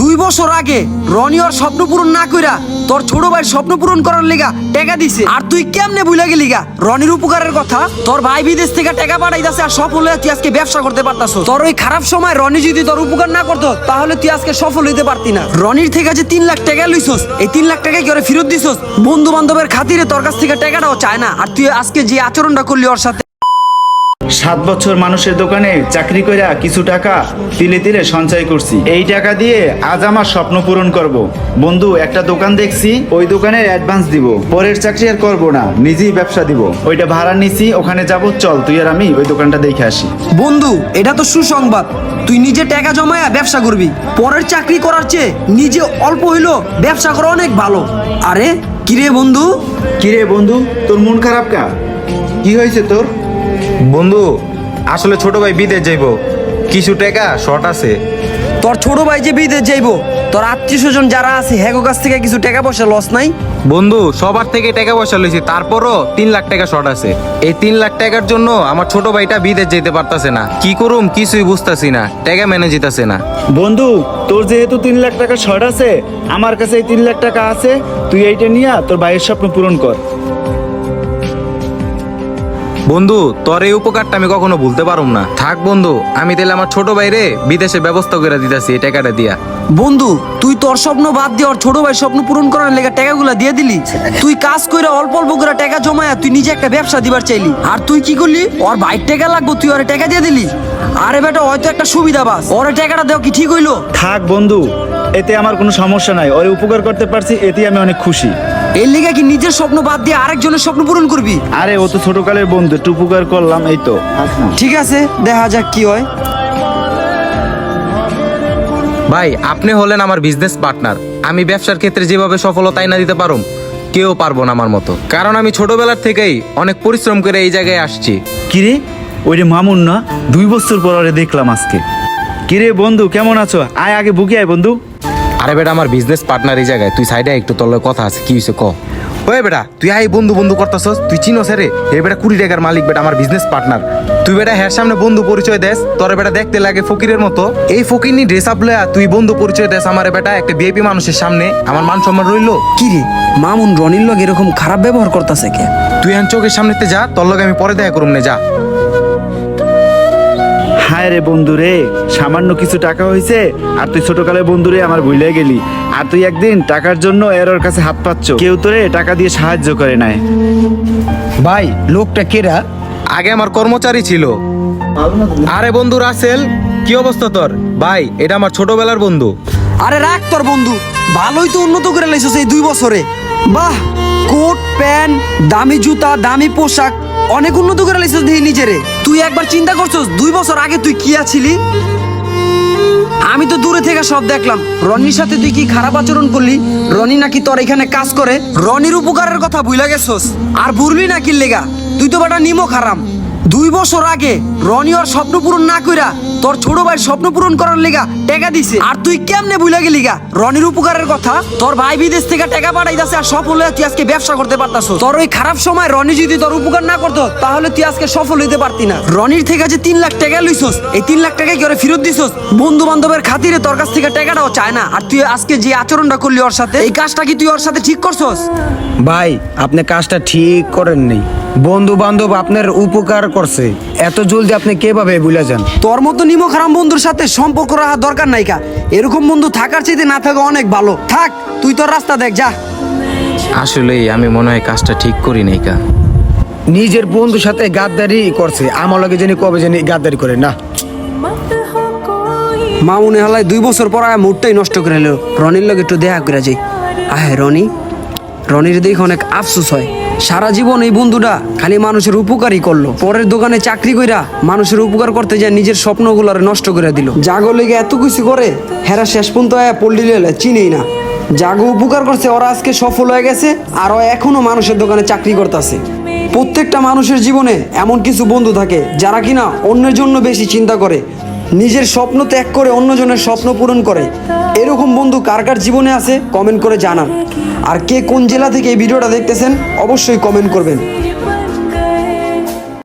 দুই বছর আগে রনি ওর স্বপ্ন পূরণ না কইরা তোর ছোট ভাইয়ের স্বপ্ন পূরণ করার লেগা টাকা দিছে। আর তুই কেমনে ভুলে গেলি গা? রনির উপকারের কথা, তোর ভাই বিদেশ থেকে টাকা পাঠাইতাছে আর সফল হয়ে তুই আজকে ব্যবসা করতে পারতাস। তোর ওই খারাপ সময় রনি যদি তোর উপকার না করতো, তাহলে তুই আজকে সফল হইতে পারতি না। রনির থেকে যে তিন লাখ টাকা লইছস, এই তিন লাখ টাকা কি ফেরত দিছস? বন্ধু বান্ধবের খাতিরে তোর কাছ থেকে টাকাটাও চায় না। আর তুই আজকে যে আচরণটা করলি ওর সাথে সাত বছর মানুষের দোকানে চাকরি কইরা কিছু টাকা তিলে তিলে সঞ্চয় করছি। এই টাকা দিয়ে আজ আমার স্বপ্ন পূরণ করব। বন্ধু একটা দোকান দেখছি ওই দোকানের অ্যাডভান্স দিব। পরের চাকরি আর করব না নিজেই ব্যবসা দিব। ওইটা ভাড়া নিছি ওখানে যাব চল তুই আর আমি ওই দোকানটা দেখে আসি। বন্ধু এটা তো সুসংবাদ। তুই নিজে টাকা জমায়া ব্যবসা করবি। পরের চাকরি করার চেয়ে নিজে অল্প হইল ব্যবসা করা অনেক ভালো। আরে কিরে বন্ধু? কিরে বন্ধু তোর মন খারাপ কা? কি হয়েছে তোর? বন্ধু আসলে ছোট ভাই বিদেশ যাইব। কিছু টাকা শর্ট আছে। তোর ছোট ভাই যে বিদেশ যাইবো তোর আত্মীয় স্বজন যারা আছে হ্যাগো কাছ থেকে কিছু টাকা পয়সা লস নাই? বন্ধু সবার থেকে টাকা পয়সা লইছি তারপরও তিন লাখ টাকা শর্ট আছে। এই তিন লাখ টাকার জন্য আমার ছোট ভাইটা বিদেশ যেতে পারতাছে না। কি করুম কিছুই বুঝতাছি না টাকা মেনে যেতেছে না। বন্ধু তোর যেহেতু তিন লাখ টাকা শর্ট আছে আমার কাছে এই তিন লাখ টাকা আছে তুই এইটা নিয়ে তোর ভাইয়ের স্বপ্ন পূরণ কর। বন্ধু, তোর এই উপকারটা আমি কখনো ভুলতে পারুম না। থাক বন্ধু, আমি তাহলে আমার ছোট ভাইরে বিদেশে ব্যবস্থা করে দিতেছি এই টাকাটা দিয়া। বন্ধু তুই তোর স্বপ্ন বাদ দিয়ে ওর ছোট ভাই স্বপ্ন পূরণ করার লেগে টাকাগুলা দিয়ে দিলি। তুই কাজ করে অল্প অল্প করে টাকা জমায়া তুই নিজে একটা ব্যবসা দিবার চাইলি। আর তুই কি করলি? ওর বাইর টাকা লাগবো তুই ওরে টাকা দিয়ে দিলি। আরে বেটা হয়তো একটা সুবিধা বাস। ওর টাকাটা দেওয়া কি ঠিক হইল? থাক বন্ধু এতে আমার কোনো সমস্যা নাই। ওরে উপকার করতে পারছি এতে আমি অনেক খুশি। এর লেগে কি নিজের স্বপ্ন বাদ দিয়ে আরেকজনের স্বপ্ন পূরণ করবি? আরে ও তো ছোটকালের বন্ধু একটু উপকার করলাম এই তো। ঠিক আছে দেখা যাক কি হয়। ভাই আপনি হলেন আমার বিজনেস পার্টনার আমি ব্যবসার ক্ষেত্রে যেভাবে সফলতা এনে দিতে পারুম কেউ পারব না আমার মতো। কারণ আমি ছোটবেলার থেকেই অনেক পরিশ্রম করে এই জায়গায় আসছি। কিরে? ওই রে মামুন না? দুই বছর পর দেখলাম আজকে। কিরে বন্ধু কেমন আছো? আয় আগে বুকে আয় বন্ধু। আরে বেটা আমার বিজনেস পার্টনার এই জায়গায়। তুই সাইডে একটু তোর লগে কথা আছে কি হয়েছে ক? ওই বেটা তুই আই বন্ধু বন্ধু করতেছস তুই চিনো রে এ বেটা কুড়ি টাকার মালিক বেটা আমার বিজনেস পার্টনার তুই বেটা হ্যার সামনে বন্ধু পরিচয় দেস তোর বেটা দেখতে লাগে ফকিরের মতো। এই ফকির নি ড্রেস আপ লয়া তুই বন্ধু পরিচয় দেস আমার বেটা একটা বিএপি মানুষের সামনে। আমার মান সম্মান রইল? কি রে মামুন রনির লগে এরকম খারাপ ব্যবহার করতেছে কে? তুই এখন চোখের সামনেতে যা তোর লগে আমি পরে দেখা করুম না যা। হায় রে বন্ধু রে সামান্য কিছু টাকা হয়েছে আর তুই ছোটকালের বন্ধু রে আমার ভুলে গেলি। আর তুই একদিন টাকার জন্য এর ওর কাছে হাত পাচ্ছ। কেউ তোরে টাকা দিয়ে সাহায্য করে নাই। ভাই লোকটা কেরা? আগে আমার কর্মচারী ছিল। আরে বন্ধু রাসেল কি অবস্থা তোর? ভাই এটা আমার ছোটবেলার বন্ধু। আরে রাখ তোর বন্ধু ভালোই তো উন্নত করে লাইছস এই দুই বছরে। বাহ কোট প্যান্ট দামি জুতা দামি পোশাক অনেক উন্নত করে লাইছিস দেখি নিজেরে। তুই একবার চিন্তা করছস, দুই বছর আগে তুই কি আছিলি? আমি তো দূরে থেকে সব দেখলাম। রনির সাথে তুই কি খারাপ আচরণ করলি? রনি নাকি তোর এখানে কাজ করে? রনির উপকারের কথা ভুলে গেছস? আর বুঝলি না কি লেগা তুই তো বাটা নিমো খারাম। দুই বছর আগে রনি ওর স্বপ্ন পূরণ না কইরা তোর ছোট ভাই স্বপ্ন পূরণ করার লিগা টাকা দিছে। আর তুই কেমনে ভুলে গেলি গা? রনির উপকারের কথা, তোর ভাই বিদেশ থেকে টাকা পাঠাইতাছে আর সফল হয়ে তুই আজকে ব্যবসা করতে পারতাস তোর ওই খারাপ সময় রনি যদি তোর উপকার না করতো, তাহলে তুই আজকে সফল হইতে পারতি না। রনির থেকে যে তিন লাখ টাকা লইছস, এই তিন লাখ টাকা কি ফেরত দিছস? বন্ধু বান্ধবের খাতিরে তোর কাছ থেকে টাকাটাও চায় না। আর তুই আজকে যে আচরণটা করলি ওর সাথে, এই কাজটা কি তুই ওর সাথে ঠিক করছস? ভাই, আপনি কাজটা ঠিক করেন নাই বন্ধু বান্ধব আপনার উপকার করছে। এত জলদি আপনি কীভাবে ভুলে যান? তোর মতো নিমো খারাম বন্ধুর সাথে সম্পর্ক রাখা দরকার নাই কা। এরকম বন্ধু থাকার চাইতে না থাকা অনেক ভালো। থাক তুই তোর রাস্তা দেখ যা। আসলেই আমি মনে হয় কাজটা ঠিক করি নাই কা। নিজের বন্ধুর সাথে গাদ্দারি করছে। আমার লগে জানি কবে জানি গাদ্দারি করে না। মামুনে হালায় দুই বছর পর আয় মুডটাই নষ্ট করে এলো রনির লগে একটু দেখা করে যাই। আহে রনি রনির দেখে অনেক আফসোস হয়। সারা জীবন এই বন্ধুটা খালি মানুষের উপকারই করল। পরের দোকানে চাকরি কইরা মানুষের উপকার করতে যায়, নিজের স্বপ্নগুলো নষ্ট করে দিল। জাগো লেগে এত কিছু করে, হেরা শেষ পর্যন্ত পল্লি লেলে চিনেই না। জাগো উপকার করছে, ওরা আজকে সফল হয়ে গেছে আর এখনও মানুষের দোকানে চাকরি করতেছে। প্রত্যেকটা মানুষের জীবনে এমন কিছু বন্ধু থাকে যারা কিনা অন্যের জন্য বেশি চিন্তা করে। নিজের স্বপ্ন ত্যাগ করে অন্যজনের স্বপ্ন পূরণ করে। এরকম বন্ধু কার কার জীবনে আছে কমেন্ট করে জানান। আর কে কোন জেলা থেকে এই ভিডিওটা দেখতেছেন, অবশ্যই কমেন্ট করবেন।